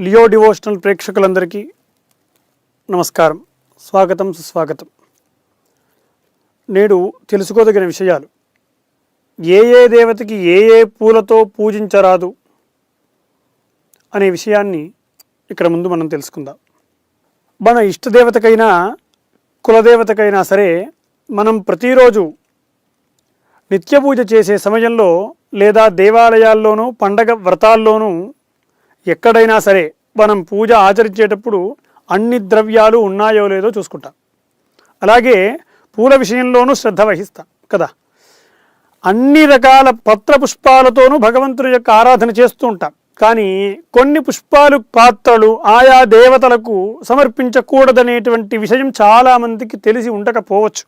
Leo devotional ప్రేక్షకులందరికీ నమస్కారం. స్వాగతం సుస్వాగతం. నేడు తెలుసుకోదగిన విషయాలు. ఏ ఏ దేవతకి ఏ ఏ పూలతో పూజించరాదు అనే విషయాన్ని ఇక్కడ ముందు మనం తెలుసుకుందాం. మన ఇష్టదేవతకైనా కులదేవతకైనా సరే మనం ప్రతిరోజు నిత్య పూజ చేసే సమయంలో లేదా దేవాలయాల్లోనూ పండగ వ్రతాల్లోనూ ఎక్కడైనా సరే మనం పూజ ఆచరించేటప్పుడు అన్ని ద్రవ్యాలు ఉన్నాయో లేదో చూసుకుంటాం. అలాగే పూల విషయంలోనూ శ్రద్ధ వహిస్తాం కదా. అన్ని రకాల పత్ర పుష్పాలతోనూ భగవంతుని యొక్క ఆరాధన చేస్తూ ఉంటాం. కానీ కొన్ని పుష్పాలు పాత్రలు ఆయా దేవతలకు సమర్పించకూడదనేటువంటి విషయం చాలామందికి తెలిసి ఉండకపోవచ్చు.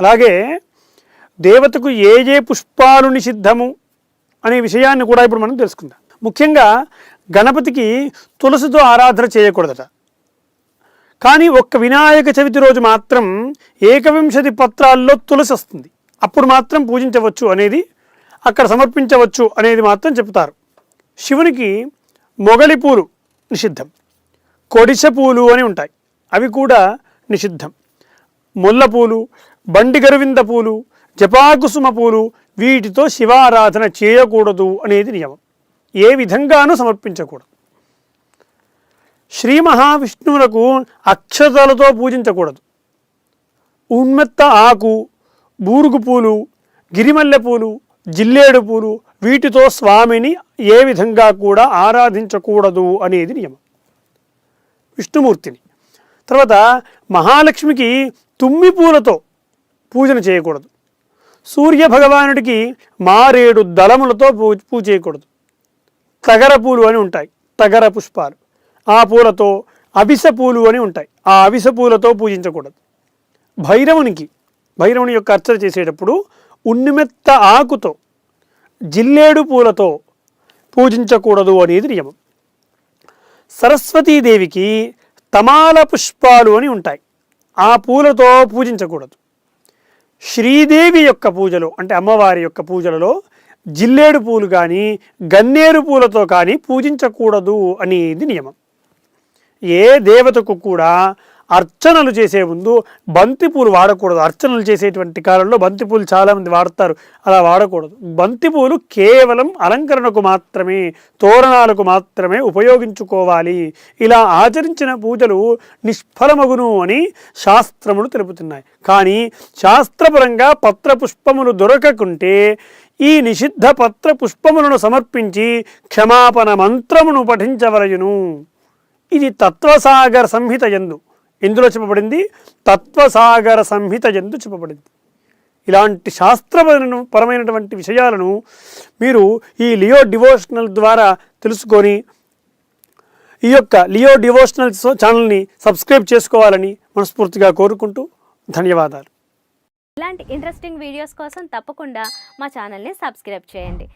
అలాగే దేవతకు ఏ ఏ పుష్పాలు నిషిద్ధము అనే విషయాన్ని కూడా ఇప్పుడు మనం తెలుసుకుందాం. ముఖ్యంగా గణపతికి తులసితో ఆరాధన చేయకూడదట. కానీ ఒక్క వినాయక చవితి రోజు మాత్రం ఏకవింశతి పత్రాల్లో తులసి వస్తుంది. అప్పుడు మాత్రం పూజించవచ్చు అనేది అక్కడ సమర్పించవచ్చు అనేది మాత్రం చెప్తారు. శివునికి మొగలి పూలు నిషిద్ధం. కొడిసె పూలు అని ఉంటాయి. అవి కూడా నిషిద్ధం. ముల్ల పూలు బండి గరువింద పూలు జపాకుసుమ పూలు వీటితో శివారాధన చేయకూడదు అనేది నియమం. ఏ విధంగానూ సమర్పించకూడదు. శ్రీ మహావిష్ణువులకు అక్షతలతో పూజించకూడదు. ఉన్మెత్త ఆకు బూరుగు పూలు గిరిమల్లె పూలు జిల్లేడు పూలు వీటితో స్వామిని ఏ విధంగా కూడా ఆరాధించకూడదు అనేది నియమం. విష్ణుమూర్తిని. తర్వాత మహాలక్ష్మికి తుమ్మి పూలతో పూజన చేయకూడదు. సూర్య భగవానుడికి మారేడు దళములతో పూ పూజ చేయకూడదు. తగర పూలు అని ఉంటాయి తగర పుష్పాలు. ఆ పూలతో అవిస పూలు అని ఉంటాయి. ఆ అవిస పూలతో పూజించకూడదు. భైరవునికి భైరవుని యొక్క అర్చన చేసేటప్పుడు ఉన్నిమెత్త ఆకుతో జిల్లేడు పూలతో పూజించకూడదు అనేది నియమం. సరస్వతీదేవికి తమాల పుష్పాలు అని ఉంటాయి. ఆ పూలతో పూజించకూడదు. శ్రీదేవి యొక్క పూజలో అంటే అమ్మవారి యొక్క పూజలలో జిల్లేడు పూలు కానీ గన్నేరు పూలతో కానీ పూజించకూడదు అనేది నియమం. ఏ దేవతకు కూడా అర్చనలు చేసే ముందు బంతిపూలు వాడకూడదు. అర్చనలు చేసేటువంటి కాలంలో బంతిపూలు చాలామంది వాడతారు. అలా వాడకూడదు. బంతిపూలు కేవలం అలంకరణకు మాత్రమే తోరణాలకు మాత్రమే ఉపయోగించుకోవాలి. ఇలా ఆచరించిన పూజలు నిష్ఫలమగును అని శాస్త్రములు తెలుపుతున్నాయి. కానీ శాస్త్రపరంగా పత్ర పుష్పములు దొరకకుంటే ఈ నిషిద్ధ పత్ర పుష్పములను సమర్పించి క్షమాపణ మంత్రమును పఠించవలయును. ఇది తత్వసాగర సంహిత ఎందు. ఎందులో చెప్పబడింది? తత్వసాగర సంహిత ఎందు చెప్పబడింది. ఇలాంటి శాస్త్రపరమైన పరమైనటువంటి విషయాలను మీరు ఈ లియో డివోషనల్ ద్వారా తెలుసుకొని ఈ యొక్క లియో డివోషనల్ ఛానల్ని సబ్స్క్రైబ్ చేసుకోవాలని మనస్ఫూర్తిగా కోరుకుంటూ ధన్యవాదాలు. ఇలాంటి ఇంట్రెస్టింగ్ వీడియోస్ కోసం తప్పకుండా మా ఛానల్ని సబ్స్క్రైబ్ చేయండి.